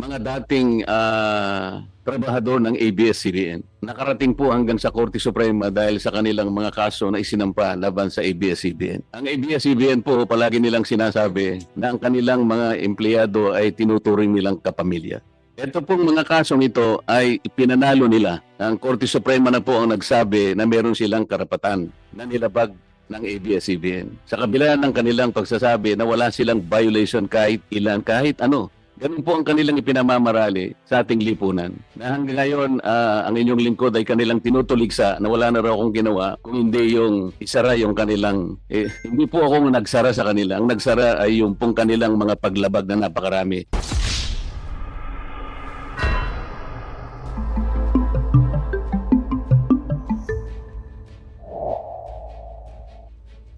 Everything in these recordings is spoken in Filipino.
mga dating ah, trabahador ng ABS-CBN. Nakarating po hanggang sa Korte Suprema dahil sa kanilang mga kaso na isinampa laban sa ABS-CBN. Ang ABS-CBN po palagi nilang sinasabi na ang kanilang mga empleyado ay tinuturing nilang kapamilya. Ito pong mga kasong ito ay pinanalo nila. Ang Korte Suprema na po ang nagsabi na meron silang karapatan na nilabag ng ABS-CBN. Sa kabila ng kanilang pagsasabi na wala silang violation kahit ilan, kahit ano. Ganun po ang kanilang ipinamamarali sa ating lipunan. Na hanggang ngayon, ah, ang inyong lingkod ay kanilang tinutuligsa na wala na raw akong ginawa kung hindi yung isara yung kanilang... Eh, hindi po ako nagsara sa kanila. Ang nagsara ay yung pong kanilang mga paglabag na napakarami.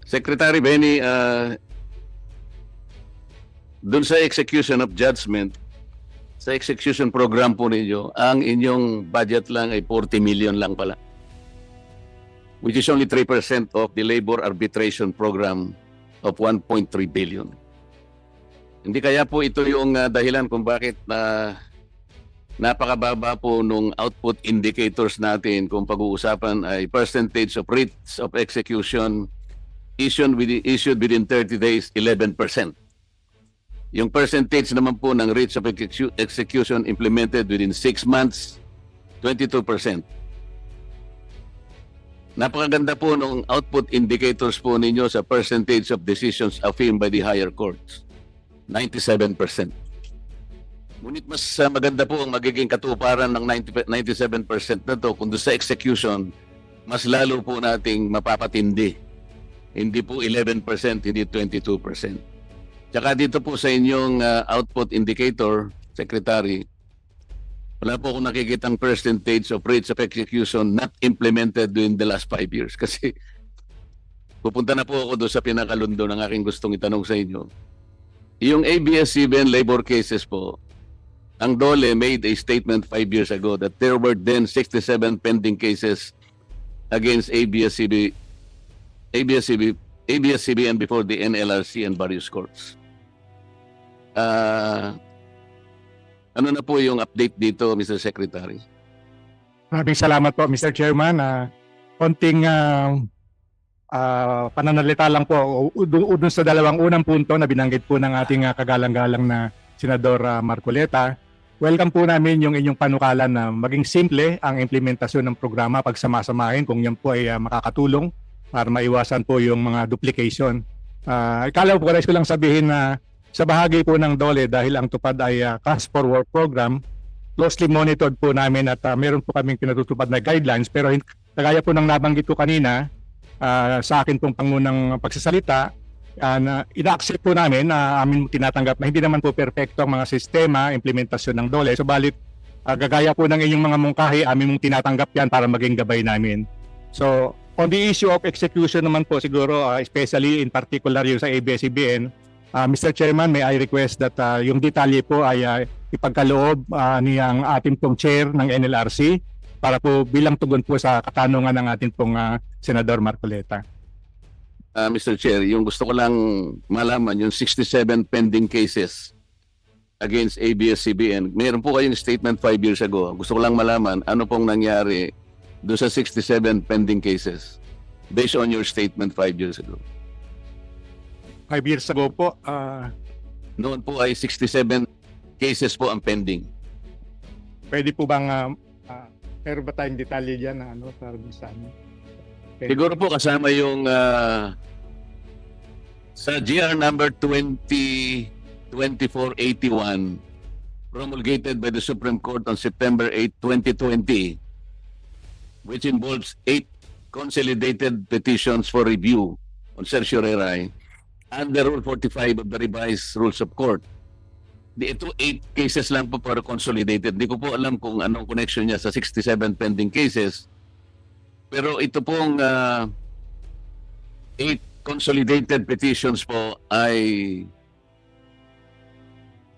Secretary Benny, uh, dun sa execution of judgment, sa execution program po ninyo, ang inyong budget lang ay 40 million lang pala. Which is only 3% of the labor arbitration program of 1.3 billion. Hindi kaya po ito yung uh, dahilan kung bakit na napakababa po nung output indicators natin kung pag-uusapan ay percentage of rates of execution issued within, issued within 30 days, 11%. Yung percentage naman po ng rates of execu- execution implemented within 6 months, 22%. Napakaganda po ng output indicators po ninyo sa percentage of decisions affirmed by the higher courts. 97%. Ngunit mas uh, maganda po ang magiging katuparan ng 90, 97% na to kung sa execution, mas lalo po nating mapapatindi hindi po 11%, hindi 22%. Tsaka dito po sa inyong uh, output indicator, Secretary, wala po akong nakikitang percentage of rates of execution not implemented during the last five years. Kasi pupunta na po ako doon sa pinakalundo ng aking gustong itanong sa inyo. Yung ABS-CBN labor cases po, ang DOLE made a statement five years ago that there were then 67 pending cases against ABS-CBN ABS-CBN, ABS-CBN before the NLRC and various courts. Ah, ano na po yung update dito, Mr. Secretary? Maraming salamat po, Mr. Chairman. Uh, konting ah, ah, pananalita lang po udun sa dalawang unang punto na binanggit po ng ating ah, kagalang-galang na Senador ah, Marcoleta. Welcome po namin yung inyong panukalan na maging simple ang implementasyon ng programa pagsamasamahin kung yan po ay ah, makakatulong para maiwasan po yung mga duplication. Uh, ikala po ko lang sabihin na sa bahagi po ng DOLE dahil ang tupad ay ah, Cash for Work program, closely monitored po namin at ah, meron po kaming pinatutupad na guidelines pero kagaya po ng nabanggit ko kanina ah, sa akin pong pangunang pagsasalita ah, na ina-accept po namin na amin tinatanggap na hindi naman po perpekto ang mga sistema, implementasyon ng DOLE. Subalit ah, gagaya po ng inyong mga mungkahi, amin mong tinatanggap yan para maging gabay namin. So, on the issue of execution naman po siguro, ah, especially in particular yung sa ABS-CBN, ah, Mr. Chairman, may I request that ah, yung detalye po ay ah, ipagkaloob ah, niyang ating pong chair ng NLRC para po bilang tugon po sa katanungan ng ating pong ah, Senador Marcoleta. Ah, Mr. Chair, yung gusto ko lang malaman, yung 67 pending cases against ABS-CBN, mayroon po kayong statement five years ago. Gusto ko lang malaman ano pong nangyari doon sa 67 pending cases based on your statement five years ago. Five years ago po, ah, Noon po ay 67 cases po ang pending. pwede po bang ah, ah, meron ba tayong detalye dyan na ano para dun sa ano? Pwede- Siguro po kasama yung ah, sa GR number 202481 promulgated by the Supreme Court on September 8, 2020 which involves eight consolidated petitions for review on certiorari under Rule 45 of the revised Rules of Court. Di ito eight cases lang po para consolidated. Di ko po alam kung anong connection niya sa 67 pending cases. Pero ito pong ah, eight consolidated petitions po ay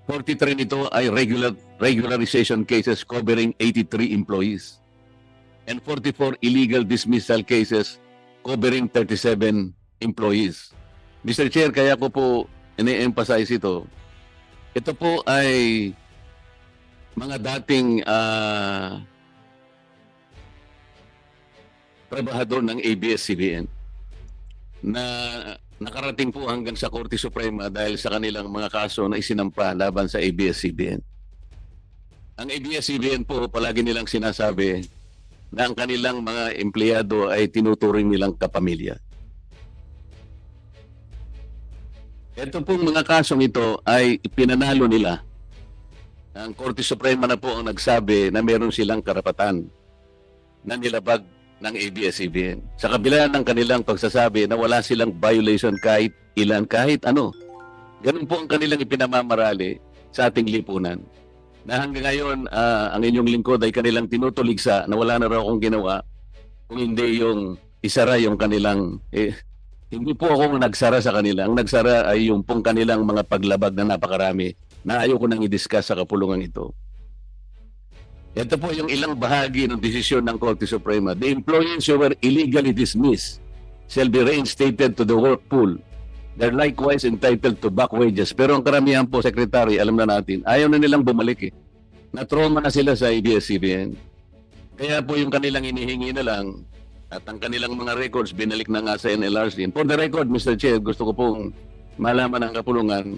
43 nito ay regular regularization cases covering 83 employees and 44 illegal dismissal cases covering 37 employees. Mr. Chair, kaya ko po ini-emphasize ito. Ito po ay mga dating ah trabahador ng ABS-CBN na nakarating po hanggang sa Korte Suprema dahil sa kanilang mga kaso na isinampa laban sa ABS-CBN. Ang ABS-CBN po palagi nilang sinasabi na ang kanilang mga empleyado ay tinuturing nilang kapamilya. Ito pong mga kasong ito ay pinanalo nila. Ang Korte Suprema na po ang nagsabi na meron silang karapatan na nilabag ng ABS-CBN. Sa kabila ng kanilang pagsasabi na wala silang violation kahit ilan, kahit ano. Ganun po ang kanilang ipinamamarali sa ating lipunan. Na hanggang ngayon, ah, ang inyong lingkod ay kanilang tinutuligsa na wala na raw akong ginawa kung hindi yung isara yung kanilang eh, hindi po ako nagsara sa kanila. Ang nagsara ay yung pong kanilang mga paglabag na napakarami na ayoko nang i-discuss sa kapulungan ito. Ito po yung ilang bahagi ng desisyon ng Korte Suprema. The employees who were illegally dismissed shall be reinstated to the work pool. They're likewise entitled to back wages. Pero ang karamihan po, Secretary, alam na natin, ayaw na nilang bumalik eh. Na-trauma na sila sa ABS-CBN. Kaya po yung kanilang inihingi na lang at ang kanilang mga records binalik na nga sa NLRC. For the record, Mr. Chair, gusto ko pong malaman ng kapulungan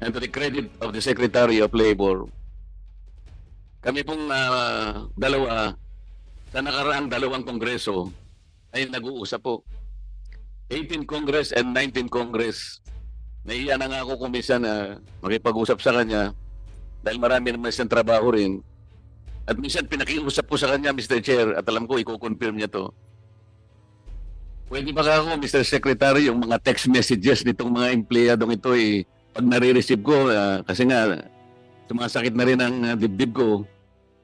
and to the credit of the Secretary of Labor, kami pong ah, dalawa sa nakaraang dalawang kongreso ay nag-uusap po. 18 Congress and 19 Congress. Nahiya na nga ako kung minsan na makipag-usap sa kanya dahil marami naman siyang trabaho rin. At minsan pinakiusap ko sa kanya, Mr. Chair, at alam ko, i-confirm niya to. Pwede ba ako, Mr. Secretary, yung mga text messages nitong mga empleyadong ito, eh, pag nare-receive ko, ah, kasi nga, sumasakit na rin ang ah, dibdib ko,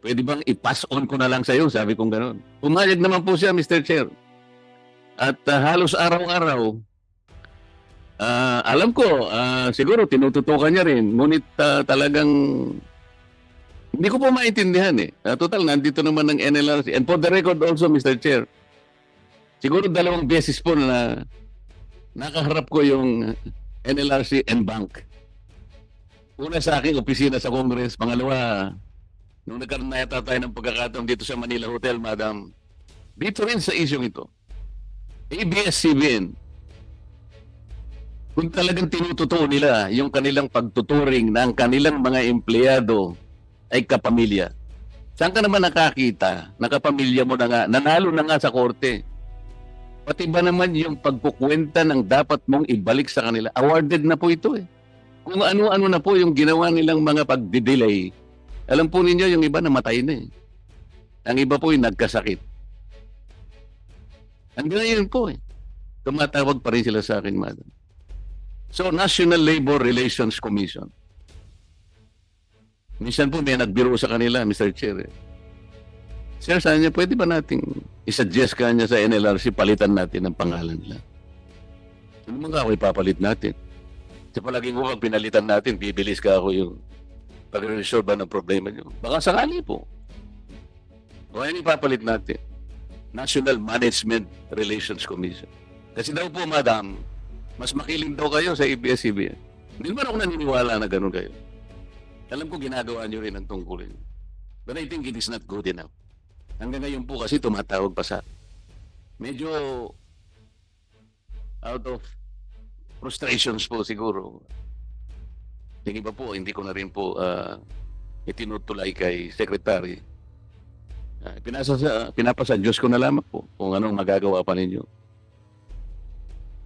pwede bang i-pass on ko na lang sa iyo? Sabi kong gano'n. Pumayag naman po siya, Mr. Chair. At ah, halos araw-araw, ah, alam ko, ah, siguro tinututukan niya rin, ngunit ah, talagang hindi ko po maintindihan eh. Ah, total, nandito naman ng NLRC. And for the record also, Mr. Chair, siguro dalawang beses po na nakaharap ko yung NLRC and bank. Una sa aking opisina sa Congress, pangalawa, nung nagkaroon na yata tayo ng pagkakataon dito sa Manila Hotel, Madam, dito rin sa isyong ito, ABS-CBN, kung talagang tinututuo nila yung kanilang pagtuturing ng kanilang mga empleyado ay kapamilya. Saan ka naman nakakita na kapamilya mo na nga, nanalo na nga sa korte. Pati ba naman yung pagkukwenta ng dapat mong ibalik sa kanila, awarded na po ito eh. Kung ano-ano na po yung ginawa nilang mga pagdidelay, alam po ninyo yung iba namatay na eh. Ang iba po yung nagkasakit. Hanggang ngayon po eh. Tumatawag pa rin sila sa akin, madam. So, National Labor Relations Commission. Minsan po may nagbiro sa kanila, Mr. Chair. Eh. Sir, saan niya, pwede ba nating isuggest ka niya sa NLRC, palitan natin ang pangalan nila? Ano mga ako ipapalit natin? Sa palaging ko, pag pinalitan natin, bibilis ka ako yung pag-resolve ng problema niyo. Baka sakali po. O ano ipapalit natin? National Management Relations Commission. Kasi daw po, madam, mas makiling daw kayo sa ABS-CBN. Hindi naman ako naniniwala na ganun kayo. Alam ko ginagawa nyo rin ang tungkulin. But I think it is not good enough. Hanggang ngayon po kasi tumatawag pa sa medyo out of frustrations po siguro. Yung iba po, hindi ko na rin po uh, itinutulay kay Secretary. Uh, pinasa sa, pinapasa Diyos ko na lamang po kung anong magagawa pa ninyo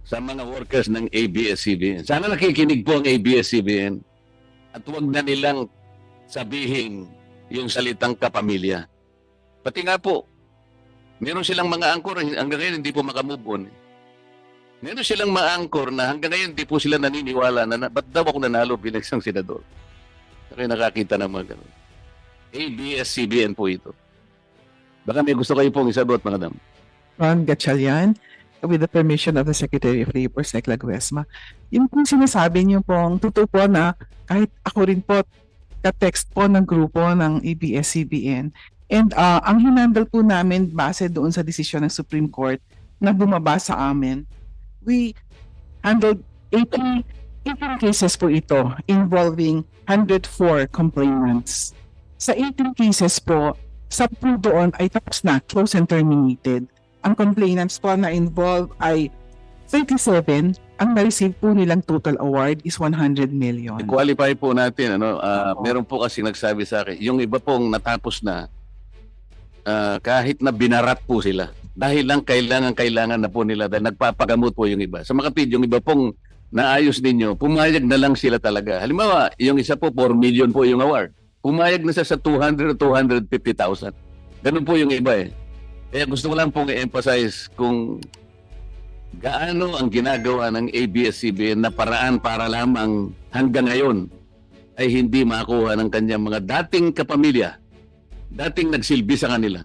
sa mga workers ng ABS-CBN. Sana nakikinig po ang ABS-CBN at huwag na nilang sabihin yung salitang kapamilya. Pati nga po, meron silang mga angkor hanggang ngayon hindi po makamove on. Meron silang mga angkor na hanggang ngayon hindi po sila naniniwala na, na ba't daw ako nanalo bilang isang senador. Kaya nakakita ng mga ganun. ABS-CBN po ito. Baka may gusto kayo pong isagot, mga dam. Ron Gatchalian, with the permission of the Secretary of Labor, Secla Guesma. Yung po sinasabi niyo pong totoo po na kahit ako rin po ka-text po ng grupo ng ABS-CBN and uh, ang hinandle po namin base doon sa desisyon ng Supreme Court na bumaba sa amin, we handled 80 18 cases po ito involving 104 complainants. Sa 18 cases po, 10 doon ay tapos na, close and terminated. Ang complainants po na involved ay 37. Ang na-receive po nilang total award is 100 million. I-qualify po natin, ano, ah, meron po kasi nagsabi sa akin, yung iba pong natapos na, ah, kahit na binarat po sila, dahil lang kailangan, kailangan na po nila, dahil nagpapagamot po yung iba. Sa mga kapid, yung iba pong naayos ninyo, pumayag na lang sila talaga. Halimbawa, yung isa po, 4 million po yung award. Pumayag na siya sa 200 o 250,000. Ganun po yung iba eh. Kaya gusto ko lang pong i-emphasize kung gaano ang ginagawa ng ABS-CBN na paraan para lamang hanggang ngayon ay hindi makuha ng kanyang mga dating kapamilya, dating nagsilbi sa kanila,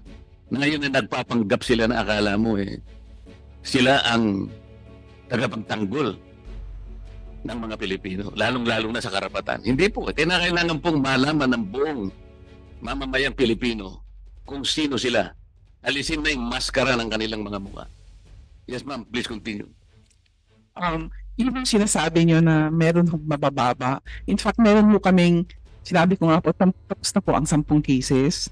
na ngayon ay nagpapanggap sila na akala mo eh, sila ang tagapagtanggol ng mga Pilipino, lalong-lalo na sa karapatan. Hindi po, kailangan pong malaman ng buong mamamayang Pilipino kung sino sila. Alisin na yung maskara ng kanilang mga mukha. Yes ma'am, please continue. um, yun yung sinasabi nyo na meron mabababa. In fact, meron mo kaming, sinabi ko nga po, tapos na po ang 10 cases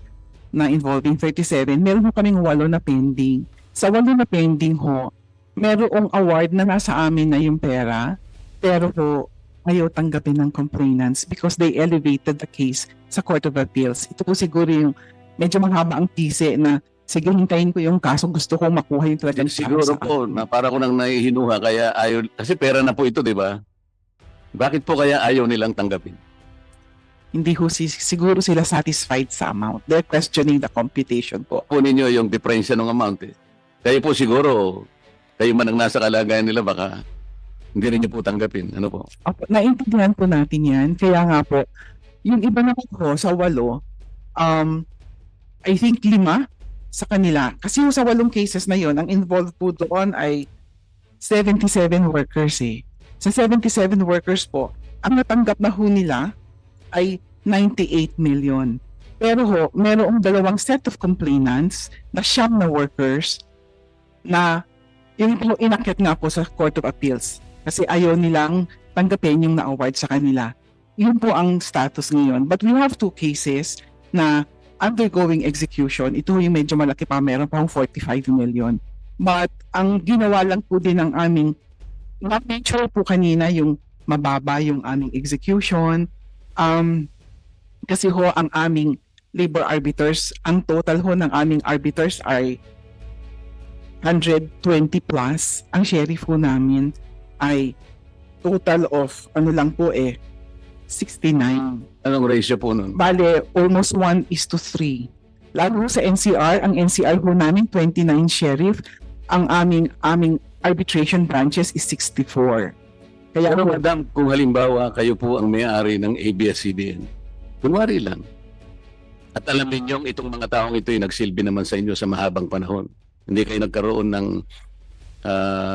na involving 37. Meron ho kaming walo na pending. Sa walo na pending ho, merong award na nasa amin na yung pera, pero ho, ayaw tanggapin ng complainants because they elevated the case sa Court of Appeals. Ito po siguro yung medyo mahaba ang pisi na sige, hintayin ko yung kaso, gusto kong makuha yung talagang Siguro sa po, akin." na para ko nang nahihinuha, kaya ayaw, kasi pera na po ito, di ba? Bakit po kaya ayaw nilang tanggapin? hindi ho si, siguro sila satisfied sa amount. They're questioning the computation po. Po ninyo yung diferensya ng amount eh. Kayo po siguro, kayo man ang nasa kalagayan nila, baka hindi rin niyo po tanggapin. Ano po? Opo, naintindihan po natin yan. Kaya nga po, yung iba naman po sa walo, um, I think lima sa kanila. Kasi sa walong cases na yon ang involved po doon ay 77 workers eh. Sa 77 workers po, ang natanggap na ho nila ay 98 million. Pero ho, merong dalawang set of complainants na siyam na workers na yung po inakyat nga po sa Court of Appeals kasi ayaw nilang tanggapin yung na-award sa kanila. Yun po ang status ngayon. But we have two cases na undergoing execution. Ito yung medyo malaki pa, meron pang 45 million. But ang ginawa lang po din ng aming, na-mention po kanina yung mababa yung aming execution. Um, kasi ho, ang aming labor arbiters, ang total ho ng aming arbiters ay 120 plus. Ang sheriff ho namin ay total of ano lang po eh 69. Anong ratio po nun? Bale, almost 1 is to 3. Lalo sa NCR, ang NCR ho namin 29 sheriff, ang aming aming arbitration branches is 64. Kaya Pero ho, madam, kung halimbawa kayo po ang may-ari ng ABS-CBN, kunwari lang, at alam ninyong itong mga taong ito ay nagsilbi naman sa inyo sa mahabang panahon. Hindi kayo nagkaroon ng ah,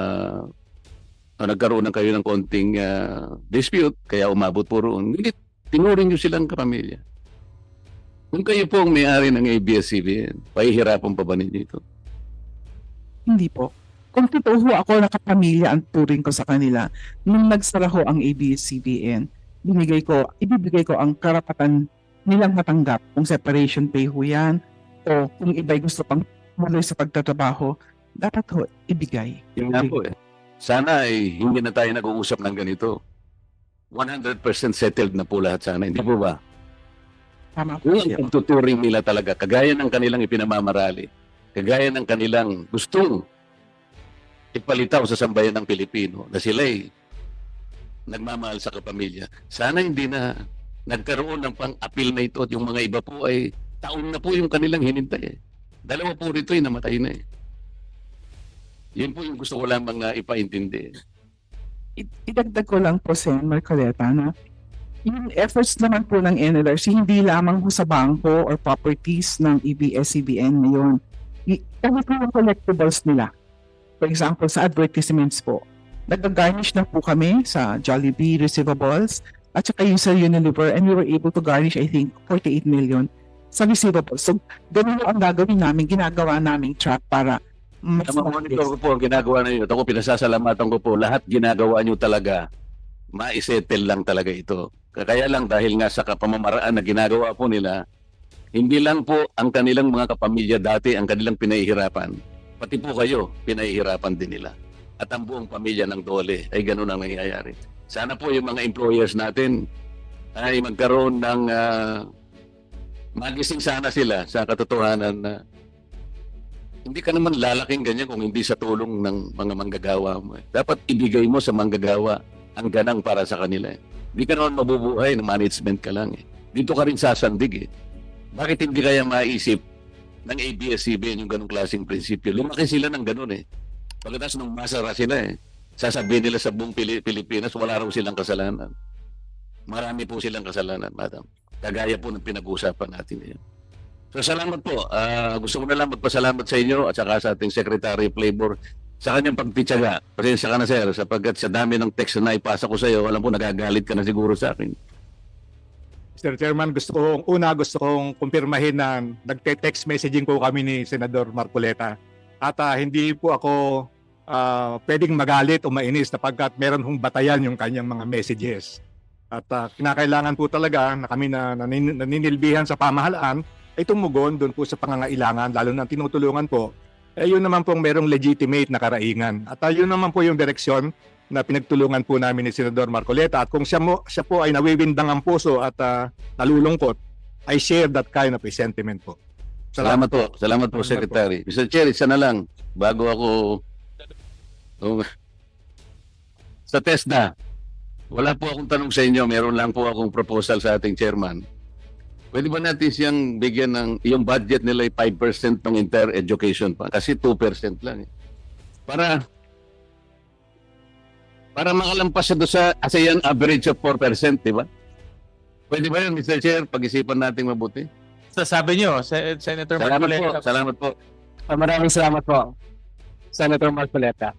o nagkaroon ng kayo ng konting ah, dispute, kaya umabot po roon. Hindi, tinuring nyo silang kapamilya. Kung kayo po ang may-ari ng ABS-CBN, pahihirapan pa ba ninyo ito? hindi po. Kung totoo ho ako nakapamilya ang turing ko sa kanila, nung nagsara ho ang ABS-CBN, binigay ko, ibibigay ko ang karapatan nilang matanggap kung separation pay ho yan o kung iba'y gusto pang muloy sa pagtatrabaho, dapat ho ibigay. Yun nga po eh. Sana ay hindi na tayo nag-uusap ng ganito. 100% settled na po lahat sana. Hindi po ba? Tama po siya. pagtuturing nila talaga, kagaya ng kanilang ipinamamarali, kagaya ng kanilang gustong ipalitaw sa sambayan ng Pilipino na sila'y nagmamahal sa kapamilya, sana hindi na nagkaroon ng pang-appeal na ito at yung mga iba po ay taon na po yung kanilang hinintay. Eh. Dalawa po rito ay namatay na eh. Yun po yung gusto ko lamang na ipaintindi. Idagdag ko lang po, Sen Marcoleta, na yung efforts naman po ng NLRC, hindi lamang po sa bangko or properties ng E EBS-CBN ngayon. I- Kahit po yung collectibles nila. For example, sa advertisements po, nag-garnish na po kami sa Jollibee receivables at saka yung sa Unilever and we were able to garnish, I think, 48 million sa receivables. So, ganun ang gagawin namin, ginagawa naming track para Sa mga monitor ko po ang ginagawa ninyo. At ako pinasasalamatan ko po. Lahat ginagawa nyo talaga maisettle lang talaga ito. Kaya lang dahil nga sa kapamamaraan na ginagawa po nila, hindi lang po ang kanilang mga kapamilya dati ang kanilang pinahihirapan. Pati po kayo, pinahihirapan din nila. At ang buong pamilya ng Dole ay ganun ang nangyayari. Sana po yung mga employers natin ay magkaroon ng ah, magising sana sila sa katotohanan na hindi ka naman lalaking ganyan kung hindi sa tulong ng mga manggagawa mo. eh. Dapat ibigay mo sa manggagawa ang ganang para sa kanila. eh. Hindi ka naman mabubuhay ng management ka lang. Eh. Dito ka rin sasandig eh. Bakit hindi kaya maisip ng ABS-CBN yung ganong klaseng prinsipyo? Lumaki sila ng ganon eh. Pagkatapos nung masara sila eh, sasabihin nila sa buong Pili- Pilipinas, wala raw silang kasalanan. Marami po silang kasalanan, madam. Kagaya po ng pinag-uusapan natin ngayon. So salamat po. Ah, gusto ko na lang magpasalamat sa inyo at saka sa ating Secretary of Labor sa kanyang pagtitsaga. Pasensya ka na sir sapagkat sa dami ng text na naipasa ko sa iyo, alam ko nagagalit ka na siguro sa akin. Mr. Chairman, gusto kong, una gusto kong kumpirmahin na nagte-text messaging po kami ni Senador Marcoleta. At ah, hindi po ako ah, pwedeng magalit o mainis sapagkat meron hong batayan yung kanyang mga messages. At ah, kinakailangan po talaga na kami na nanin, naninilbihan sa pamahalaan ay tumugon doon po sa pangangailangan, lalo na tinutulungan po. Eh, yun naman pong merong legitimate na karaingan. At ah, yun naman po yung direksyon na pinagtulungan po namin ni Senador Marcoleta. At kung siya, mo, siya po ay nawiwindang ang puso at ah, nalulungkot, I share that kind of a sentiment po. Salamat po. Salamat po, Salamat po. Secretary. Mr. Chair, isa na lang bago ako Oh, sa TESDA. Wala po akong tanong sa inyo, meron lang po akong proposal sa ating chairman. Pwede ba natin siyang bigyan ng, yung budget nila ay 5% ng entire education pa? Kasi 2% lang. eh. Para, para makalampas siya doon sa ASEAN average of 4%, di ba? Pwede ba yun, Mr. Chair? Pag-isipan natin mabuti. sasabi nyo, Sen- Senator Salamat po. Salamat po. Ah, Maraming salamat po, Senator Marcoleta.